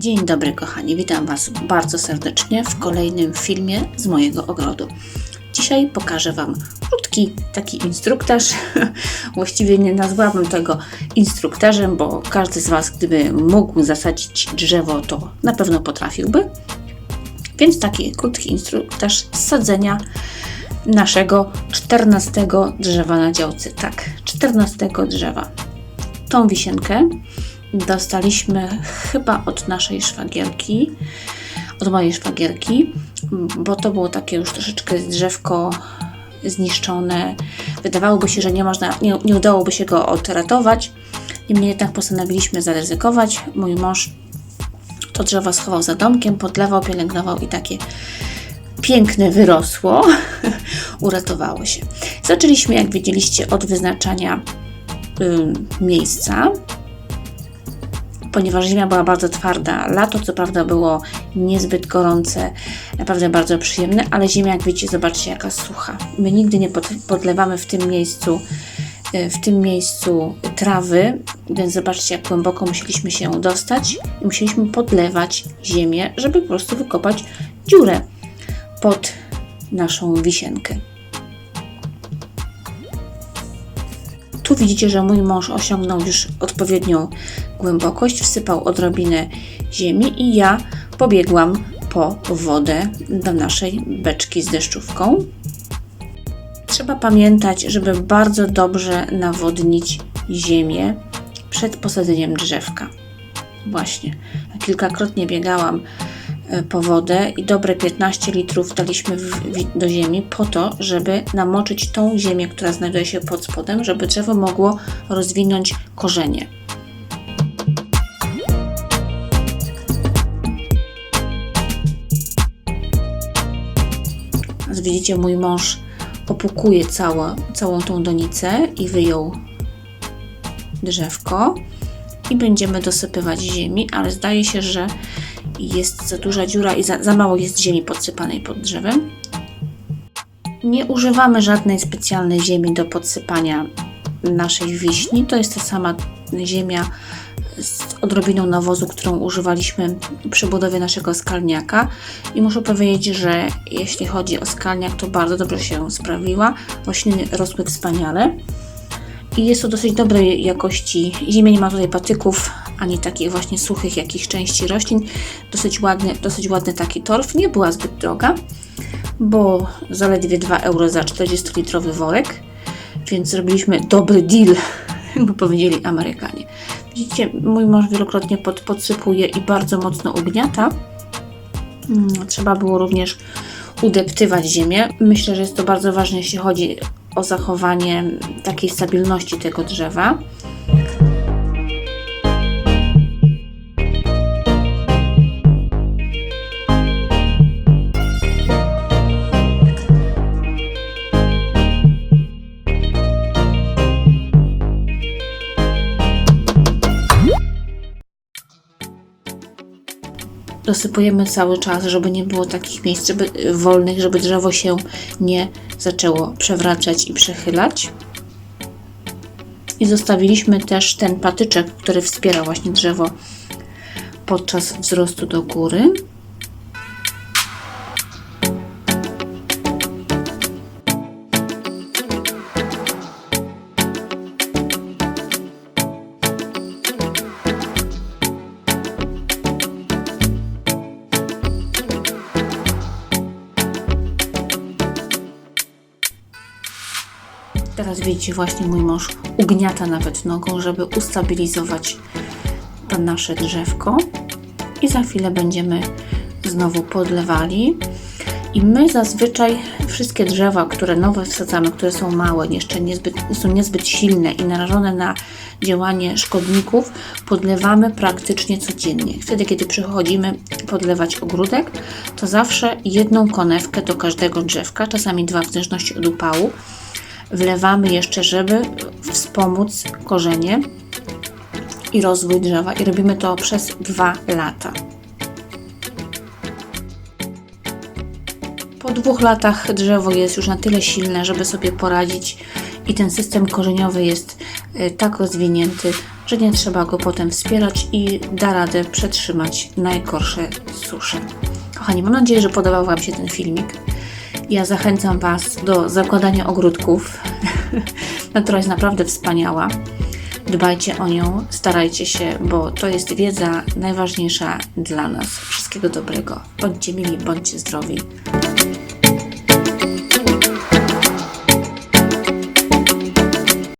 Dzień dobry kochani, witam Was bardzo serdecznie w kolejnym filmie z mojego ogrodu. Dzisiaj pokażę Wam krótki taki instruktaż. Właściwie nie nazwałabym tego instruktażem, bo każdy z Was, gdyby mógł zasadzić drzewo, to na pewno potrafiłby. Więc taki krótki instruktaż z sadzenia naszego 14 drzewa na działce. Tak, 14 drzewa. Tą wisienkę dostaliśmy chyba od naszej szwagierki, od mojej szwagierki, bo to było takie już troszeczkę drzewko zniszczone. Wydawałoby się, że nie można, nie, nie udałoby się go odratować. Niemniej jednak postanowiliśmy zaryzykować. Mój mąż to drzewo schował za domkiem, podlewał, pielęgnował i takie piękne wyrosło. Uratowało się. Zaczęliśmy, jak widzieliście, od wyznaczania y, miejsca ponieważ ziemia była bardzo twarda. Lato, co prawda, było niezbyt gorące, naprawdę bardzo przyjemne, ale ziemia, jak widzicie, zobaczcie, jaka sucha. My nigdy nie podlewamy w tym miejscu e, w tym miejscu trawy, więc zobaczcie, jak głęboko musieliśmy się dostać i musieliśmy podlewać ziemię, żeby po prostu wykopać dziurę pod naszą wisienkę. Widzicie, że mój mąż osiągnął już odpowiednią głębokość, wsypał odrobinę ziemi i ja pobiegłam po wodę do naszej beczki z deszczówką. Trzeba pamiętać, żeby bardzo dobrze nawodnić ziemię przed posadzeniem drzewka. Właśnie, kilkakrotnie biegałam po wodę i dobre 15 litrów daliśmy w, do ziemi po to, żeby namoczyć tą ziemię, która znajduje się pod spodem, żeby drzewo mogło rozwinąć korzenie. As widzicie, mój mąż opukuje całą, całą tą donicę i wyjął drzewko i będziemy dosypywać ziemi, ale zdaje się, że jest za duża dziura i za, za mało jest ziemi podsypanej pod drzewem. Nie używamy żadnej specjalnej ziemi do podsypania naszej wiśni. To jest ta sama ziemia z odrobiną nawozu, którą używaliśmy przy budowie naszego skalniaka. I muszę powiedzieć, że jeśli chodzi o skalniak, to bardzo dobrze się sprawiła. Rośliny rosły wspaniale. I jest to dosyć dobrej jakości. Ziemia nie ma tutaj patyków, ani takich właśnie suchych jakichś części roślin. Dosyć ładny, dosyć ładny taki torf. Nie była zbyt droga, bo zaledwie 2 euro za 40-litrowy worek, więc zrobiliśmy dobry deal, jakby powiedzieli Amerykanie. Widzicie, mój mąż wielokrotnie pod, podsypuje i bardzo mocno ugniata. Hmm, trzeba było również udeptywać ziemię. Myślę, że jest to bardzo ważne, jeśli chodzi o zachowanie takiej stabilności tego drzewa. Dosypujemy cały czas, żeby nie było takich miejsc żeby, wolnych, żeby drzewo się nie zaczęło przewracać i przechylać. I zostawiliśmy też ten patyczek, który wspiera właśnie drzewo podczas wzrostu do góry. Teraz widzicie, właśnie mój mąż ugniata nawet nogą, żeby ustabilizować to nasze drzewko. I za chwilę będziemy znowu podlewali. I my zazwyczaj wszystkie drzewa, które nowe wsadzamy, które są małe, jeszcze niezbyt, są niezbyt silne i narażone na działanie szkodników, podlewamy praktycznie codziennie. Wtedy, kiedy przychodzimy podlewać ogródek, to zawsze jedną konewkę do każdego drzewka, czasami dwa w zależności od upału wlewamy jeszcze, żeby wspomóc korzenie i rozwój drzewa i robimy to przez dwa lata. Po dwóch latach drzewo jest już na tyle silne, żeby sobie poradzić i ten system korzeniowy jest y, tak rozwinięty, że nie trzeba go potem wspierać i da radę przetrzymać najgorsze susze. Kochani, mam nadzieję, że podobał Wam się ten filmik. Ja zachęcam Was do zakładania ogródków. Natura jest naprawdę wspaniała. Dbajcie o nią, starajcie się, bo to jest wiedza najważniejsza dla nas. Wszystkiego dobrego. Bądźcie mili, bądźcie zdrowi.